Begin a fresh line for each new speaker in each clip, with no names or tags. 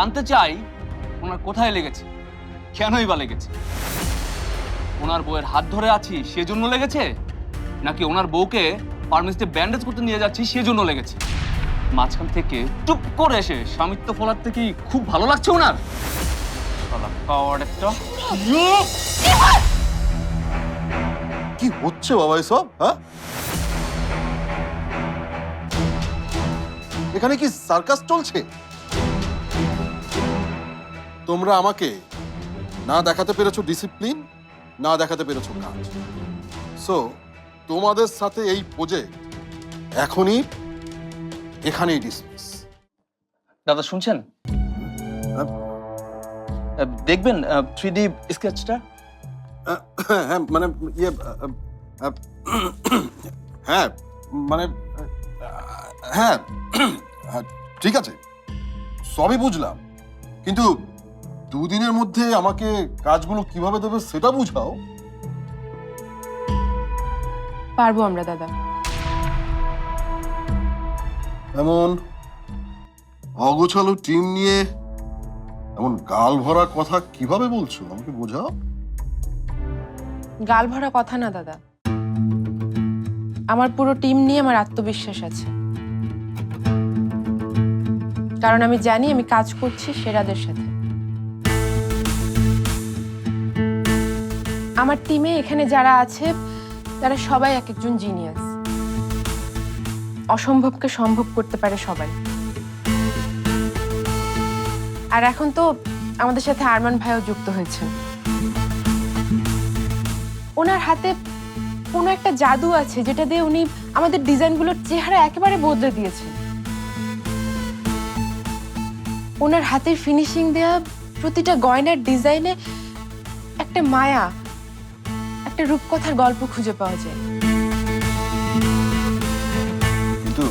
জানতে চাই ওনার কোথায় লেগেছে, কেনই বা লেগেছে? ওনার বউয়ের হাত ধরে আছি সেজন্য লেগেছে, নাকি ওনার বউকে ফার্মেসিতে ব্যান্ডেজ করতে নিয়ে যাচ্ছি সেজন্য লেগেছে? মাঝখান থেকে টুপ করে এসে স্বামিত্ব ফলাতে কি খুব ভালো লাগছে ওনার। একটা।
কি হচ্ছে বাবা এসব হ্যাঁ? এখানে কি সার্কাস চলছে? তোমরা আমাকে না দেখাতে পেরেছ ডিসিপ্লিন না দেখাতে পেরেছ কাজ। সো তোমাদের সাথে এই প্রজেক্ট এখনই এখানেই ডিসমিস
দাদা শুনছেন?
হ্যাঁ?
দেখবেন থ্রি ডি স্কেচটা
হ্যাঁ মানে ইয়ে হ্যাঁ মানে হ্যাঁ হ্যাঁ, ঠিক আছে। সবই বুঝলাম। কিন্তু দুদিনের মধ্যে আমাকে কাজগুলো কীভাবে দেবে সেটা বুঝাও।
পারব আমরা দাদা।
এমন অগোছালো টিম নিয়ে এমন গাল ভরা কথা কীভাবে বলছো? আমাকে বোঝাও।
গাল ভরা কথা না দাদা। আমার পুরো টিম নিয়ে আমার আত্মবিশ্বাস আছে। কারণ আমি জানি আমি কাজ করছি সেরাদের সাথে। আমার টিমে এখানে যারা আছে, তারা সবাই এক একজন জিনিয়াস অসম্ভবকে সম্ভব করতে পারে সবাই। আর এখন তো আমাদের সাথে আরমান ভাইও যুক্ত হয়েছে। ওনার হাতে কোনো একটা জাদু আছে, যেটা দিয়ে উনি আমাদের ডিজাইনগুলোর চেহারা একেবারে বদলে দিয়েছেন ওনার হাতের ফিনিশিং দেয়া প্রতিটা গয়নার ডিজাইনে একটা মায়া একটা রূপকথার গল্প খুঁজে পাওয়া যায়।
কিন্তু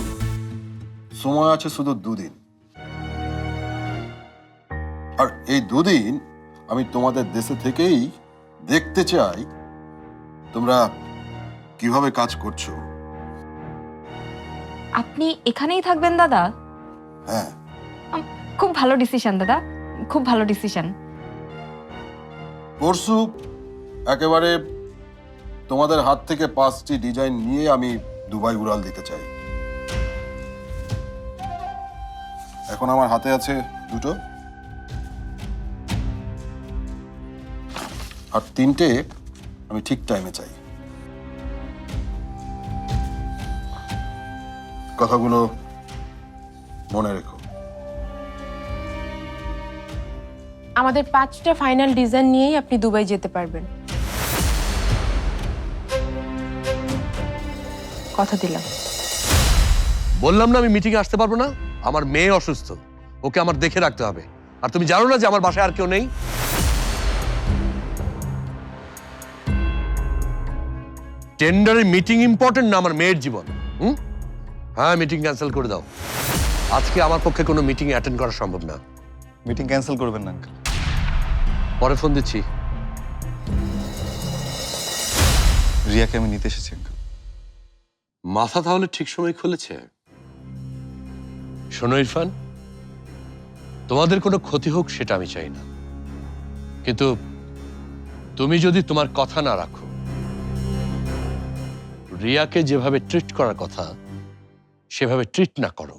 সময় আছে শুধু দুদিন। আর এই দুদিন আমি তোমাদের দেশে থেকেই দেখতে চাই তোমরা কীভাবে কাজ করছ।
আপনি এখানেই থাকবেন দাদা?
হ্যাঁ।
খুব ভালো ডিসিশন দাদা। খুব ভালো ডিসিশন
পরশু একেবারে তোমাদের হাত থেকে পাঁচটি ডিজাইন নিয়ে আমি দুবাই উড়াল দিতে চাই। এখন আমার হাতে আছে দুটো। আর তিনটে আমি ঠিক টাইমে চাই। কথাগুলো মনে রেখো।
আমাদের পাঁচটা ফাইনাল ডিজাইন নিয়েই আপনি দুবাই যেতে পারবেন। কথা দিলাম।
বললাম না আমি মিটিংয়ে আসতে পারব না? আমার মেয়ে অসুস্থ। ওকে আমার দেখে রাখতে হবে। আর তুমি জানো না যে আমার বাসায় আর কেউ নেই? টেন্ডারের মিটিং ইম্পর্টেন্ট না আমার মেয়ের জীবন। হুম? হ্যাঁ মিটিং ক্যান্সেল করে দাও। আজকে আমার পক্ষে কোনো মিটিং অ্যাটেন্ড করা সম্ভব না।
মিটিং ক্যান্সেল করবেন না আঙ্কেল।
পরে ফোন দিচ্ছি।
রিয়াকে আমি নিতে এসেছি
মাথা তাহলে ঠিক সময় খুলেছে? শোনো ইরফান, তোমাদের কোনো ক্ষতি হোক সেটা আমি চাই না। কিন্তু তুমি যদি তোমার কথা না রাখো, রিয়াকে যেভাবে ট্রিট করার কথা, সেভাবে ট্রিট না করো।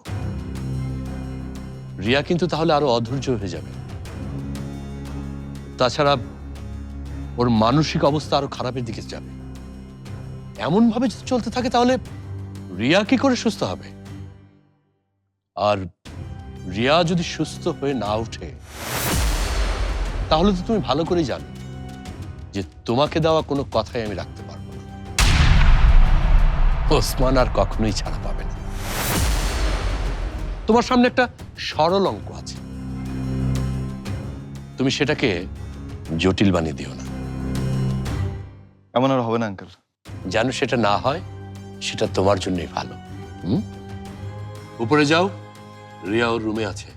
রিয়া কিন্তু তাহলে আরও অধৈর্য হয়ে যাবে। তাছাড়া ওর মানসিক অবস্থা আরও খারাপের দিকে যাবে। এমন ভাবে যদি চলতে থাকে, তাহলে রিয়া কি করে সুস্থ হবে? আর রিয়া যদি সুস্থ হয়ে না ওঠে, তাহলে তো তুমি ভালো করেই জানো যে তোমাকে দেওয়া কোনো কথাই আমি রাখতে পারব না। ওসমান আর কখনোই ছাড়া পাবে না। তোমার সামনে একটা সরল অঙ্ক আছে। তুমি সেটাকে জটিল বানিয়ে দিও না।
এমন আর হবে না, আঙ্কেল।
যেন সেটা না হয় সেটা তোমার জন্যই ভালো। হুম? উপরে যাও রিয়া ওর রুমে আছে।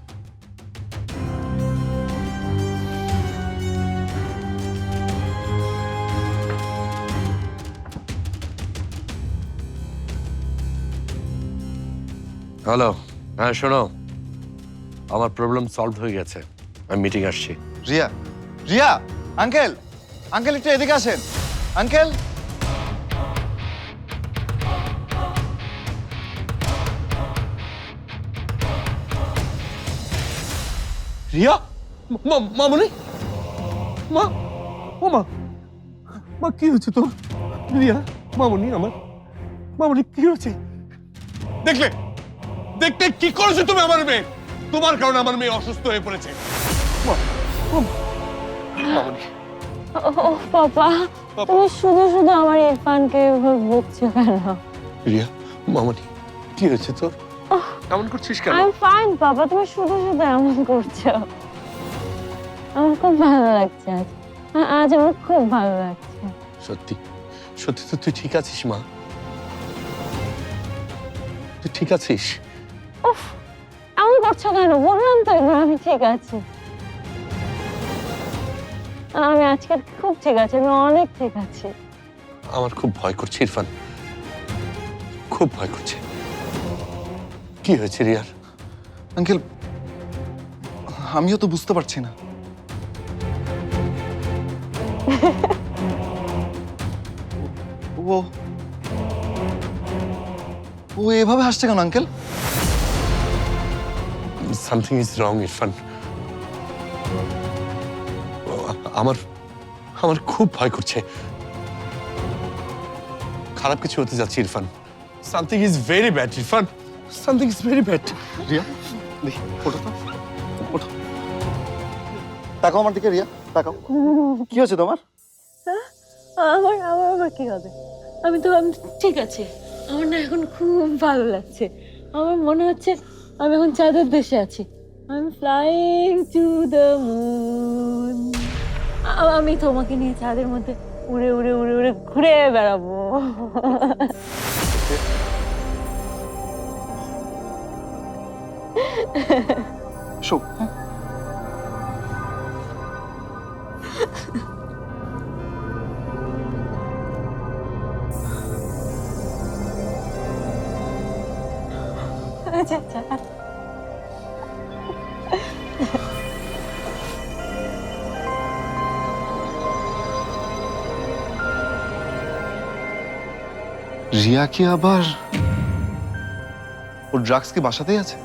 হ্যালো হ্যাঁ শোনো। আমার প্রবলেম সলভ হয়ে গেছে। আমি মিটিং আসছি।
রিয়া রিয়া আঙ্কেল আঙ্কেল একটু এদিকে আসেন। আঙ্কেল
রিয়া? মা- মামনি? মা ও মা মা কি হচ্ছে তোর? রিয়া মামনি আমার। মামনি কি হচ্ছে দেখলে দেখলে কি করেছ তুমি আমার মেয়ে? তোমার কারণে আমার মেয়ে অসুস্থ হয়ে পড়েছে। মা, ও মা, মামনি।
ও বাবা তুমি শুধু শুধু আমার ইরফানকে বকছো কেন?
রিয়া মামনি কি হয়েছে তোর? এমন করছিস কেন?
আই এম ফাইন বাবা তুমি শুধু শুধু এমন করছ। আমার খুব ভালো লাগছে আজ। আজ আমার খুব ভালো লাগছে।
সত্যি? সত্যি তো তুই ঠিক আছিস মা। তুই ঠিক আছিস?
উফ এমন করছ কেন? বললাম তো এবার আমি ঠিক আছি। আমি আজকে খুব ঠিক আছি আমি অনেক ঠিক আছি।
আমার খুব ভয় করছে ইরফান। খুব ভয় করছে। কি হয়েছে রিয়ার?
আঙ্কেল, আমিও তো বুঝতে পারছি না। ও ও এভাবে হাসছে কেন, uncle?
Something is wrong Irfan. আমার আমার খুব ভয় করছে। খারাপ কিছু হতে যাচ্ছে, Irfan. Something is very bad Irfan. Something is very bad
Riya দেখি ওঠো তো ওঠো। তাকাও আমার দিকে রিয়া তাকাও। কি হয়েছে তোমার?
আমার আমার আবার কি হবে? আমি তো আমি ঠিক আছে। আমার না এখন খুব ভালো লাগছে। আমার মনে হচ্ছে আমি এখন চাঁদের দেশে আছি। I am flying to the moon আমি তোমাকে নিয়ে চাঁদের মধ্যে উড়ে উড়ে উড়ে উড়ে ঘুরে বেড়াবো।
শো হ্যাঁ
আচ্ছা আচ্ছা।
রিয়া কি আবার ওর ড্রাগস কি বাসাতেই আছে?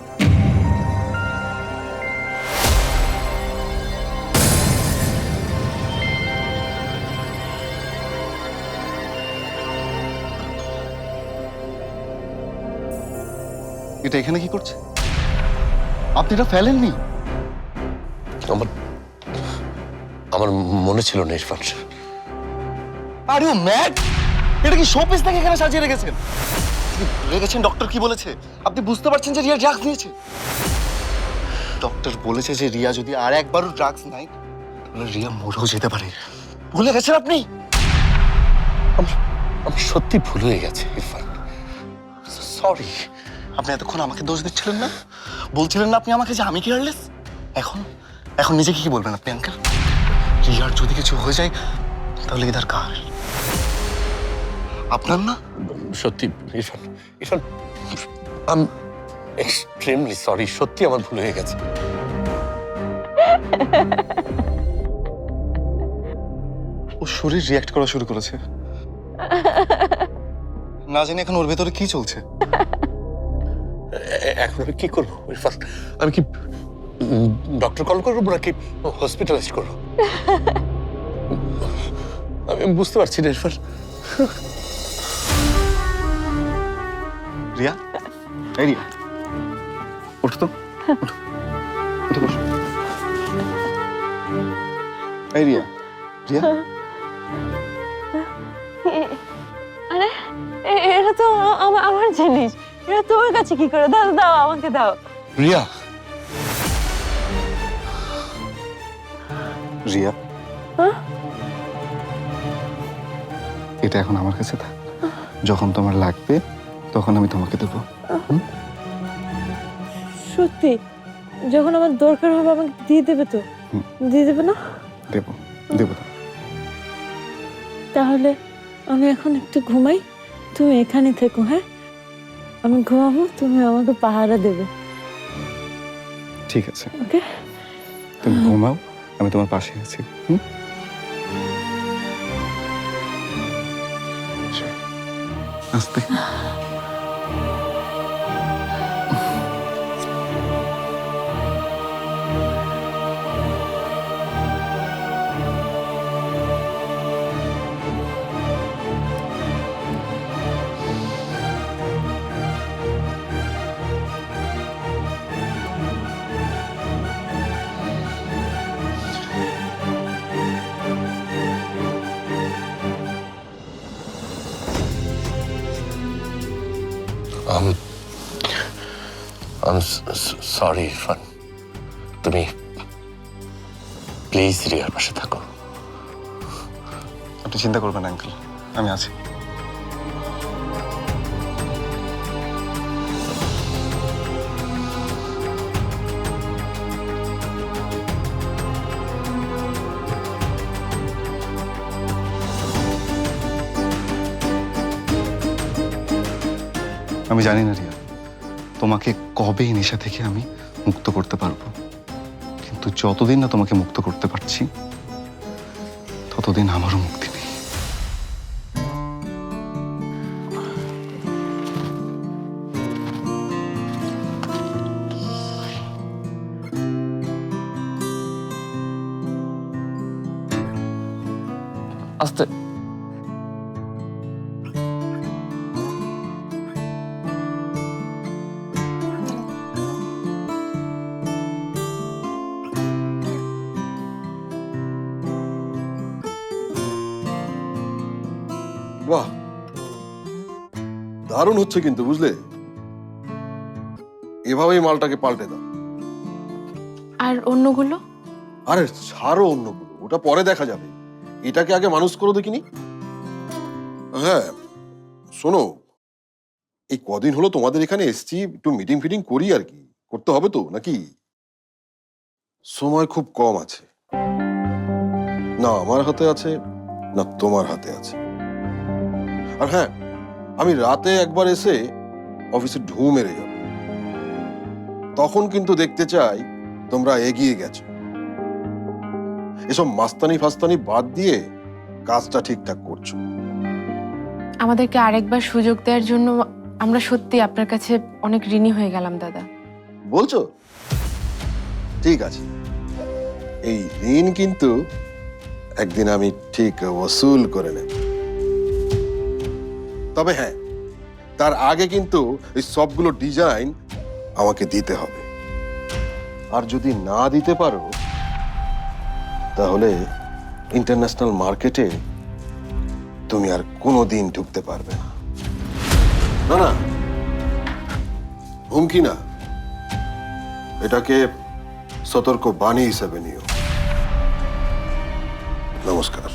এটা এখানে কি করছে? আপনি এটা ফেলেননি?
আমার আমার মনে ছিল না ইরফান।
Are you mad! এটা কি শোপিস থেকে এখানে সাজিয়ে রেখেছেন? ভুলে গেছেন ডক্টর কি বলেছে? আপনি বুঝতে পারছেন যে রিয়া ড্রাগস নিয়েছে? ডক্টর বলেছে যে রিয়া যদি আর একবারও ড্রাগস নেয় তাহলে রিয়া মরেও যেতে পারে। ভুলে গেছেন আপনি?
আমার সত্যি ভুল হয়ে গেছে ইরফান। সরি
আপনি এতক্ষণ আমাকে দোষ দিচ্ছিলেন না? বলছিলেন না আপনি আমাকে যে আমি কেয়ারলেস এখন এখন নিজেকে কি বলবেন আপনি আঙ্কেল রিয়ার যদি কিছু হয়ে যায় তাহলে ইধার কার? আপনার না?
সত্যি Irfan Irfan I'm extremely sorry সত্যি আমার ভুল হয়ে গেছে।
ও শরীর রিয়াক্ট করা শুরু করেছে। না জানি এখন ওর ভেতরে কি চলছে।
এখন আমি কি করব? ইরফান আমি কি ডক্টর কল করব নাকি হসপিটালাইজ করব? আমি বুঝতে পারছি না ইরফান
রিয়া? এই রিয়া ওঠো তো। উঠে বসো। এই রিয়া রিয়া?
আরে এটা তো আমার আমার জিনিস। এটা তোমার কাছে কি করে? দাও দাও আমাকে দাও।
রিয়া।
রিয়া।
হ্যাঁ?
এটা এখন আমার কাছে থাক। যখন তোমার লাগবে তখন আমি তোমাকে দেবো।
সত্যি? যখন আমার দরকার হবে আমাকে দিয়ে দেবে তো? দিয়ে দেবে না?
দেবো দেবো।
তাহলে আমি এখন একটু ঘুমাই। তুমি এখানে থেকো হ্যাঁ? আমি ঘুমাবো তুমি আমাকে পাহারা দেবে।
ঠিক আছে।
ওকে?
তুমি ঘুমাও আমি তোমার পাশে আছি হুম? আস্তে।
আমি সরি ইরফান তুমি প্লিজ রিয়ার পাশে থাকো।
আপনি চিন্তা করবেন আঙ্কেল আমি আছি। আমি জানি না, রিয়া। তোমাকে কবে নেশা থেকে আমি মুক্ত করতে পারব? কিন্তু যতদিন না তোমাকে মুক্ত করতে পারছি, ততদিন আমারও মুক্তি
দারুণ হচ্ছে কিন্তু বুঝলে? এভাবেই মালটাকে পাল্টে দাও।
আর অন্যগুলো?
আরে ছাড়ো অন্যগুলো ওটা পরে দেখা যাবে। এটাকে আগে মানুষ করো দেখিনি? হ্যাঁ শোনো এই কদিন হলো তোমাদের এখানে এসছি একটু মিটিং ফিটিং করি আর কি। করতে হবে তো নাকি? সময় খুব কম আছে। না আমার হাতে আছে না তোমার হাতে আছে। আর হ্যাঁ আমি রাতে একবার এসে অফিসে ঢু মেরে যাব। তখন কিন্তু দেখতে চাই তোমরা এগিয়ে গেছো। এসব মাস্তানি ফাস্তানি বাদ দিয়ে কাজটা ঠিকঠাক করছ।
আমাদেরকে আরেকবার সুযোগ দেওয়ার জন্য আমরা সত্যি আপনার কাছে অনেক ঋণী হয়ে গেলাম দাদা।
বলছো? ঠিক আছে। এই ঋণ কিন্তু একদিন আমি ঠিক ওসুল করে নেব। তবে হ্যাঁ তার আগে কিন্তু এই সবগুলো ডিজাইন আমাকে দিতে হবে। আর যদি না দিতে পারো, তাহলে ইন্টারন্যাশনাল মার্কেটে তুমি আর কোনো দিন ঢুকতে পারবে না। না না, হুমকি না। এটাকে সতর্ক বাণী হিসেবে নিও। নমস্কার।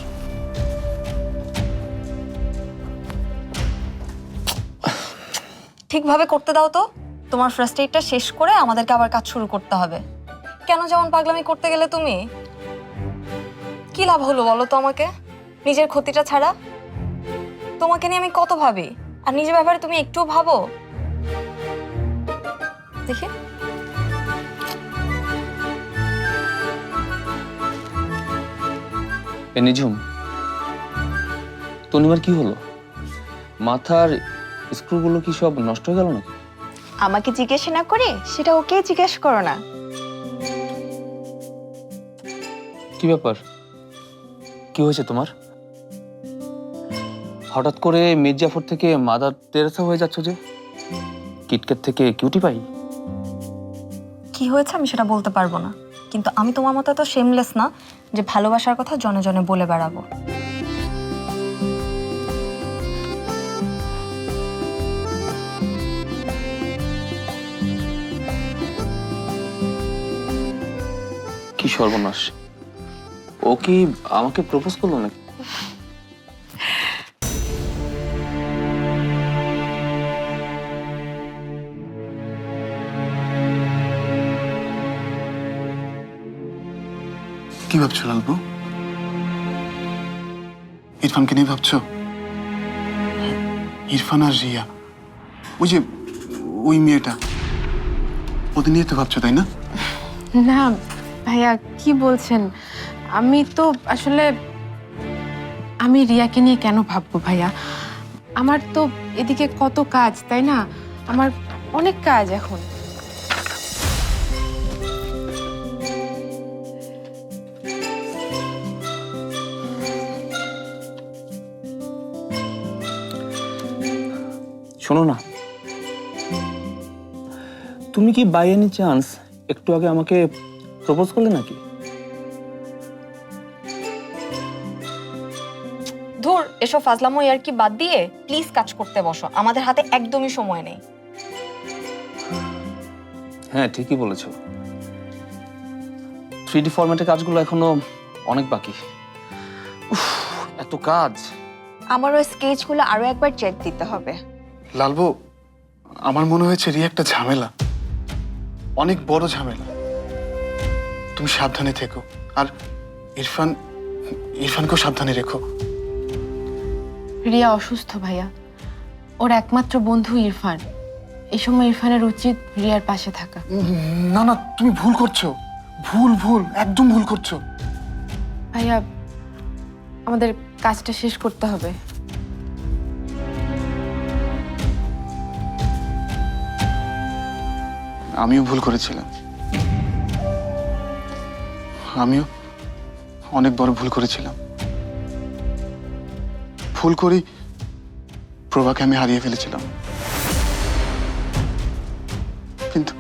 ঠিকভাবে করতে দাও তো। তোমার ফার্স্ট এইডটা শেষ করে আমাদেরকে আবার কাজ শুরু করতে হবে। কেন যেমন পাগলামি করতে গেলে তুমি? কি লাভ হলো বলো তো আমাকে? নিজের ক্ষতিটা ছাড়া? তোমাকে নিয়ে আমি কত ভাবি? আর নিজের ব্যাপারে তুমি একটুও ভাবো? দেখি।
নিঝুম তনিমার কি হলো? মাথার স্ক্রুগুলো কি সব নষ্ট হয়ে গেল নাকি?
আমাকে জিজ্ঞেস না করে সেটা ওকে জিজ্ঞেস করো না।
কি ব্যাপার? কি হয়েছে তোমার? হঠাৎ করে মির্জাফর থেকে মাদার তেরেসা হয়ে যাচ্ছ যে? কিটকেট থেকে কিউটি পাই?
কি হয়েছে আমি সেটা বলতে পারব না। কিন্তু আমি তোমার মতো তো শেমলেস না যে ভালোবাসার কথা জনে জনে বলে বেড়াবো।
কি সর্বনাশ? ও কি আমাকে প্রপোজ করল নাকি?
কি ভাবছ লালবু ইরফানকে নিয়ে ভাবছ? ইরফান আর রিয়া। ওই যে ওই মেয়েটা। ওদের নিয়ে তো ভাবছ তাই না?
না ভাইয়া, কি বলছেন? আমি তো আসলে, আমি রিয়াকে নিয়ে কেন ভাববো ভাইয়া? আমার তো এদিকে কত কাজ, তাই না? আমার অনেক কাজ এখন।
শোনো না। তুমি কি বাই এনি চান্স একটু আগে আমাকে প্রপোজ করলে নাকি?
ধুর এসব ফাজলামো আর কি বাদ দিয়ে প্লিজ কাজ করতে বসো। আমাদের হাতে একদমই সময় নেই।
হ্যাঁ ঠিকই বলেছ। থ্রি ডি ফরম্যাটের কাজগুলো এখনও অনেক বাকি। উফ, এত কাজ।
আমার ওই স্কেচগুলো আরও একবার চেক দিতে হবে।
লালবু আমার মনে হয়েছে রিয়া একটা ঝামেলা। অনেক বড় ঝামেলা। তুমি সাবধানে থেকো। আর ইরফান ইরফানকেও সাবধানে রেখো।
রিয়া অসুস্থ ভাইয়া। ওর একমাত্র বন্ধু ইরফান। এই সময় ইরফানের উচিত রিয়ার পাশে থাকা।
না না তুমি ভুল করছ। ভুল ভুল একদম ভুল করছ।
ভাইয়া আমাদের কাজটা শেষ করতে হবে।
আমিও ভুল করেছিলাম। আমিও অনেক বড় ভুল করেছিলাম। ভুল করি প্রভাকে আমি হারিয়ে ফেলেছিলাম। কিন্তু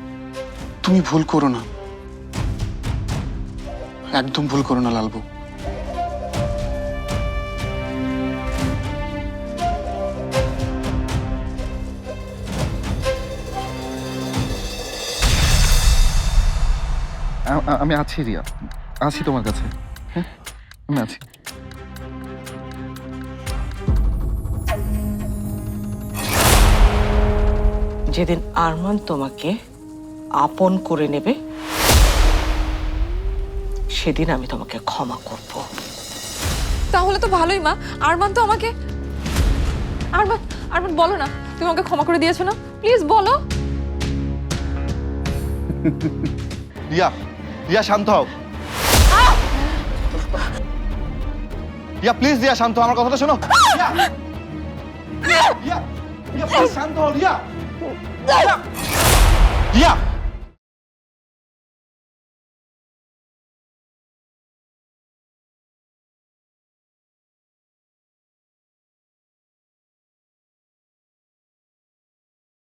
তুমি ভুল করো না। একদম ভুল করো না, লালবু।
আমি আছি রিয়া। আছি তোমার কাছে। হ্যাঁ আমি আছি।
যেদিন আরমান তোমাকে আপন করে নেবে সেদিন আমি তোমাকে ক্ষমা করব।
তাহলে তো ভালোই মা। আরমান তো আমাকে আরমান আরমান বলো না। তুমি আমাকে ক্ষমা করে দিয়েছ না? প্লিজ বলো।
রিয়া রিয়া শান্ত হও। রিয়া প্লিজ দিয়া শান্ত আমার কথাটা শোনো। ইয়া ইয়া ইয়া শান্ত হও ইয়া। রিয়া